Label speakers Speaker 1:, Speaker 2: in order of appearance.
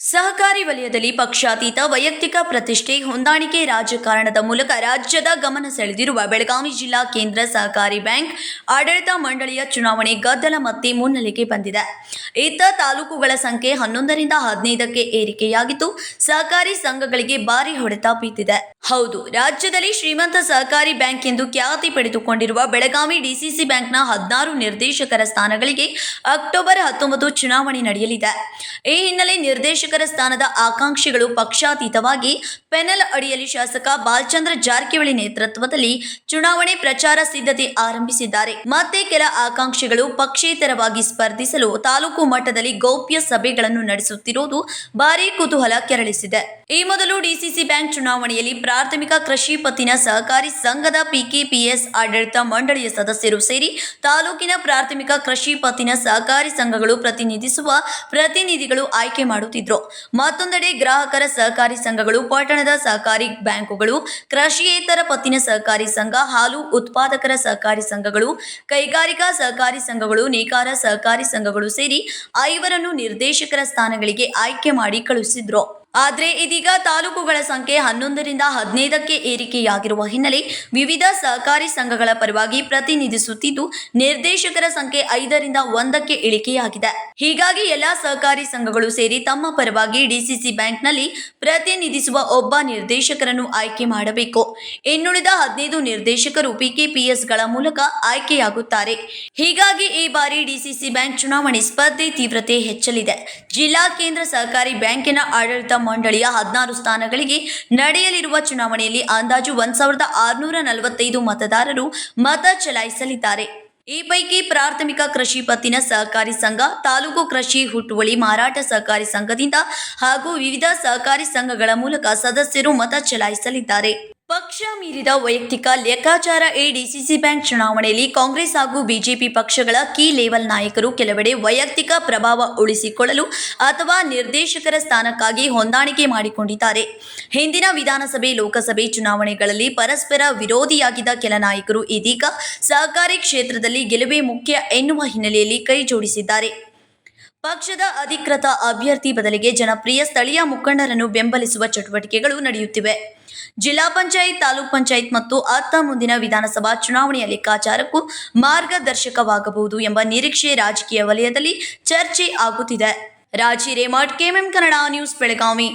Speaker 1: ಸಹಕಾರಿ ವಲಯದಲ್ಲಿ ಪಕ್ಷಾತೀತ ವೈಯಕ್ತಿಕ ಪ್ರತಿಷ್ಠೆ ಹೊಂದಾಣಿಕೆ ರಾಜಕಾರಣದ ಮೂಲಕ ರಾಜ್ಯದ ಗಮನ ಸೆಳೆದಿರುವ ಬೆಳಗಾವಿ ಜಿಲ್ಲಾ ಕೇಂದ್ರ ಸಹಕಾರಿ ಬ್ಯಾಂಕ್ ಆಡಳಿತ ಮಂಡಳಿಯ ಚುನಾವಣೆ ಗದ್ದಲ ಮತ್ತೆ ಮುನ್ನೆಲೆಗೆ ಬಂದಿದೆ. ಇತ್ತ ತಾಲೂಕುಗಳ ಸಂಖ್ಯೆ ಹನ್ನೊಂದರಿಂದ ಹದಿನೈದಕ್ಕೆ ಏರಿಕೆಯಾಗಿದ್ದು, ಸಹಕಾರಿ ಸಂಘಗಳಿಗೆ ಭಾರಿ ಹೊಡೆತ ಬೀತಿದೆ. ಹೌದು, ರಾಜ್ಯದಲ್ಲಿ ಶ್ರೀಮಂತ ಸಹಕಾರಿ ಬ್ಯಾಂಕ್ ಎಂದು ಖ್ಯಾತಿ ಪಡೆದುಕೊಂಡಿರುವ ಬೆಳಗಾವಿ ಡಿಸಿಸಿ ಬ್ಯಾಂಕ್ನ ಹದಿನಾರು ನಿರ್ದೇಶಕರ ಸ್ಥಾನಗಳಿಗೆ ಅಕ್ಟೋಬರ್ ಹತ್ತೊಂಬತ್ತು ಚುನಾವಣೆ ನಡೆಯಲಿದೆ. ಈ ಹಿನ್ನೆಲೆ ನಿರ್ದೇಶಕರ ಸ್ಥಾನದ ಆಕಾಂಕ್ಷಿಗಳು ಪಕ್ಷಾತೀತವಾಗಿ ಪೆನಲ್ ಅಡಿಯಲ್ಲಿ ಶಾಸಕ ಬಾಲಚಂದ್ರ ಜಾರಕಿಹೊಳಿ ನೇತೃತ್ವದಲ್ಲಿ ಚುನಾವಣೆ ಪ್ರಚಾರ ಸಿದ್ಧತೆ ಆರಂಭಿಸಿದ್ದಾರೆ. ಮತ್ತೆ ಕೆಲ ಆಕಾಂಕ್ಷಿಗಳು ಪಕ್ಷೇತರವಾಗಿ ಸ್ಪರ್ಧಿಸಲು ತಾಲೂಕು ಮಟ್ಟದಲ್ಲಿ ಗೌಪ್ಯ ಸಭೆಗಳನ್ನು ನಡೆಸುತ್ತಿರುವುದು ಭಾರೀ ಕುತೂಹಲ ಕೆರಳಿಸಿದೆ. ಈ ಮೊದಲು ಡಿಸಿಸಿ ಬ್ಯಾಂಕ್ ಚುನಾವಣೆಯಲ್ಲಿ ಪ್ರಾಥಮಿಕ ಕೃಷಿ ಪತ್ತಿನ ಸಹಕಾರಿ ಸಂಘದ ಪಿಕೆಪಿಎಸ್ ಆಡಳಿತ ಮಂಡಳಿಯ ಸದಸ್ಯರು ಸೇರಿ ತಾಲೂಕಿನ ಪ್ರಾಥಮಿಕ ಕೃಷಿ ಪತ್ತಿನ ಸಹಕಾರಿ ಸಂಘಗಳು ಪ್ರತಿನಿಧಿಸುವ ಪ್ರತಿನಿಧಿಗಳು ಆಯ್ಕೆ ಮಾಡುತ್ತಿದ್ದರು ಮತ್ತೊಂದೆಡೆ ಗ್ರಾಹಕರ ಸಹಕಾರಿ ಸಂಘಗಳು, ಪಟ್ಟಣದ ಸಹಕಾರಿ ಬ್ಯಾಂಕುಗಳು, ಕೃಷಿಯೇತರ ಪತ್ತಿನ ಸಹಕಾರಿ ಸಂಘ, ಹಾಲು ಉತ್ಪಾದಕರ ಸಹಕಾರಿ ಸಂಘಗಳು, ಕೈಗಾರಿಕಾ ಸಹಕಾರಿ ಸಂಘಗಳು, ನೇಕಾರ ಸಹಕಾರಿ ಸಂಘಗಳು ಸೇರಿ ಐವರನ್ನು ನಿರ್ದೇಶಕರ ಸ್ಥಾನಗಳಿಗೆ ಆಯ್ಕೆ ಮಾಡಿ ಕಳುಹಿಸಿದ್ರು. ಆದರೆ ಇದೀಗ ತಾಲೂಕುಗಳ ಸಂಖ್ಯೆ ಹನ್ನೊಂದರಿಂದ ಹದಿನೈದಕ್ಕೆ ಏರಿಕೆಯಾಗಿರುವ ಹಿನ್ನೆಲೆ ವಿವಿಧ ಸಹಕಾರಿ ಸಂಘಗಳ ಪರವಾಗಿ ಪ್ರತಿನಿಧಿಸುತ್ತಿದ್ದು, ನಿರ್ದೇಶಕರ ಸಂಖ್ಯೆ ಐದರಿಂದ ಒಂದಕ್ಕೆ ಇಳಿಕೆಯಾಗಿದೆ. ಹೀಗಾಗಿ ಎಲ್ಲಾ ಸಹಕಾರಿ ಸಂಘಗಳು ಸೇರಿ ತಮ್ಮ ಪರವಾಗಿ ಡಿಸಿಸಿ ಬ್ಯಾಂಕ್ನಲ್ಲಿ ಪ್ರತಿನಿಧಿಸುವ ಒಬ್ಬ ನಿರ್ದೇಶಕರನ್ನು ಆಯ್ಕೆ ಮಾಡಬೇಕು. ಇನ್ನುಳಿದ ಹದಿನೈದು ನಿರ್ದೇಶಕರು ಪಿಕೆಪಿಎಸ್ಗಳ ಮೂಲಕ ಆಯ್ಕೆಯಾಗುತ್ತಾರೆ. ಹೀಗಾಗಿ ಈ ಬಾರಿ ಡಿಸಿಸಿ ಬ್ಯಾಂಕ್ ಚುನಾವಣೆ ಸ್ಪರ್ಧೆ ತೀವ್ರತೆ ಹೆಚ್ಚಲಿದೆ. ಜಿಲ್ಲಾ ಕೇಂದ್ರ ಸಹಕಾರಿ ಬ್ಯಾಂಕಿನ ಆಡಳಿತ ಮಂಡಳಿಯ ಹದಿನಾರು ಸ್ಥಾನಗಳಿಗೆ ನಡೆಯಲಿರುವ ಚುನಾವಣೆಯಲ್ಲಿ ಅಂದಾಜು ಒಂದ್ ಸಾವಿರದ ಆರುನೂರ ನಲವತ್ತೈದು ಮತದಾರರು ಮತ ಚಲಾಯಿಸಲಿದ್ದಾರೆ. ಈ ಪೈಕಿ ಪ್ರಾಥಮಿಕ ಕೃಷಿ ಪತ್ತಿನ ಸಹಕಾರಿ ಸಂಘ, ತಾಲೂಕು ಕೃಷಿ ಹುಟ್ಟುವಳಿ ಮಾರಾಟ ಸಹಕಾರಿ ಸಂಘದಿಂದ ಹಾಗೂ ವಿವಿಧ ಸಹಕಾರಿ ಸಂಘಗಳ ಮೂಲಕ ಸದಸ್ಯರು ಮತ ಚಲಾಯಿಸಲಿದ್ದಾರೆ. ಪಕ್ಷ ಮೀರಿದ ವೈಯಕ್ತಿಕ ಲೆಕ್ಕಾಚಾರ ಎ ಡಿಸಿಸಿ ಬ್ಯಾಂಕ್ ಚುನಾವಣೆಯಲ್ಲಿ ಕಾಂಗ್ರೆಸ್ ಹಾಗೂ ಬಿಜೆಪಿ ಪಕ್ಷಗಳ ಕೀ ಲೆವೆಲ್ ನಾಯಕರು ಕೆಲವೆಡೆ ವೈಯಕ್ತಿಕ ಪ್ರಭಾವ ಉಳಿಸಿಕೊಳ್ಳಲು ಅಥವಾ ನಿರ್ದೇಶಕರ ಸ್ಥಾನಕ್ಕಾಗಿ ಹೊಂದಾಣಿಕೆ ಮಾಡಿಕೊಂಡಿದ್ದಾರೆ. ಹಿಂದಿನ ವಿಧಾನಸಭೆ, ಲೋಕಸಭೆ ಚುನಾವಣೆಗಳಲ್ಲಿ ಪರಸ್ಪರ ವಿರೋಧಿಯಾಗಿದ್ದ ಕೆಲ ನಾಯಕರು ಇದೀಗ ಸಹಕಾರಿ ಕ್ಷೇತ್ರದಲ್ಲಿ ಗೆಲುವೇ ಮುಖ್ಯ ಎನ್ನುವ ಹಿನ್ನೆಲೆಯಲ್ಲಿ ಕೈ ಜೋಡಿಸಿದ್ದಾರೆ. ಪಕ್ಷದ ಅಧಿಕೃತ ಅಭ್ಯರ್ಥಿ ಬದಲಿಗೆ ಜನಪ್ರಿಯ ಸ್ಥಳೀಯ ಮುಖಂಡರನ್ನು ಬೆಂಬಲಿಸುವ ಚಟುವಟಿಕೆಗಳು ನಡೆಯುತ್ತಿವೆ. ಜಿಲ್ಲಾ ಪಂಚಾಯತ್, ತಾಲೂಕ್ ಪಂಚಾಯತ್ ಮತ್ತು ಅತ್ತ ಮುಂದಿನ ವಿಧಾನಸಭಾ ಚುನಾವಣೆಯ ಲೆಕ್ಕಾಚಾರಕ್ಕೂ ಮಾರ್ಗದರ್ಶಕವಾಗಬಹುದು ಎಂಬ ನಿರೀಕ್ಷೆ ರಾಜಕೀಯ ವಲಯದಲ್ಲಿ ಚರ್ಚೆ ಆಗುತ್ತಿದೆ. ರಾಜಿ ರೇಮಠ್ K M M Kannada news, Belagavi.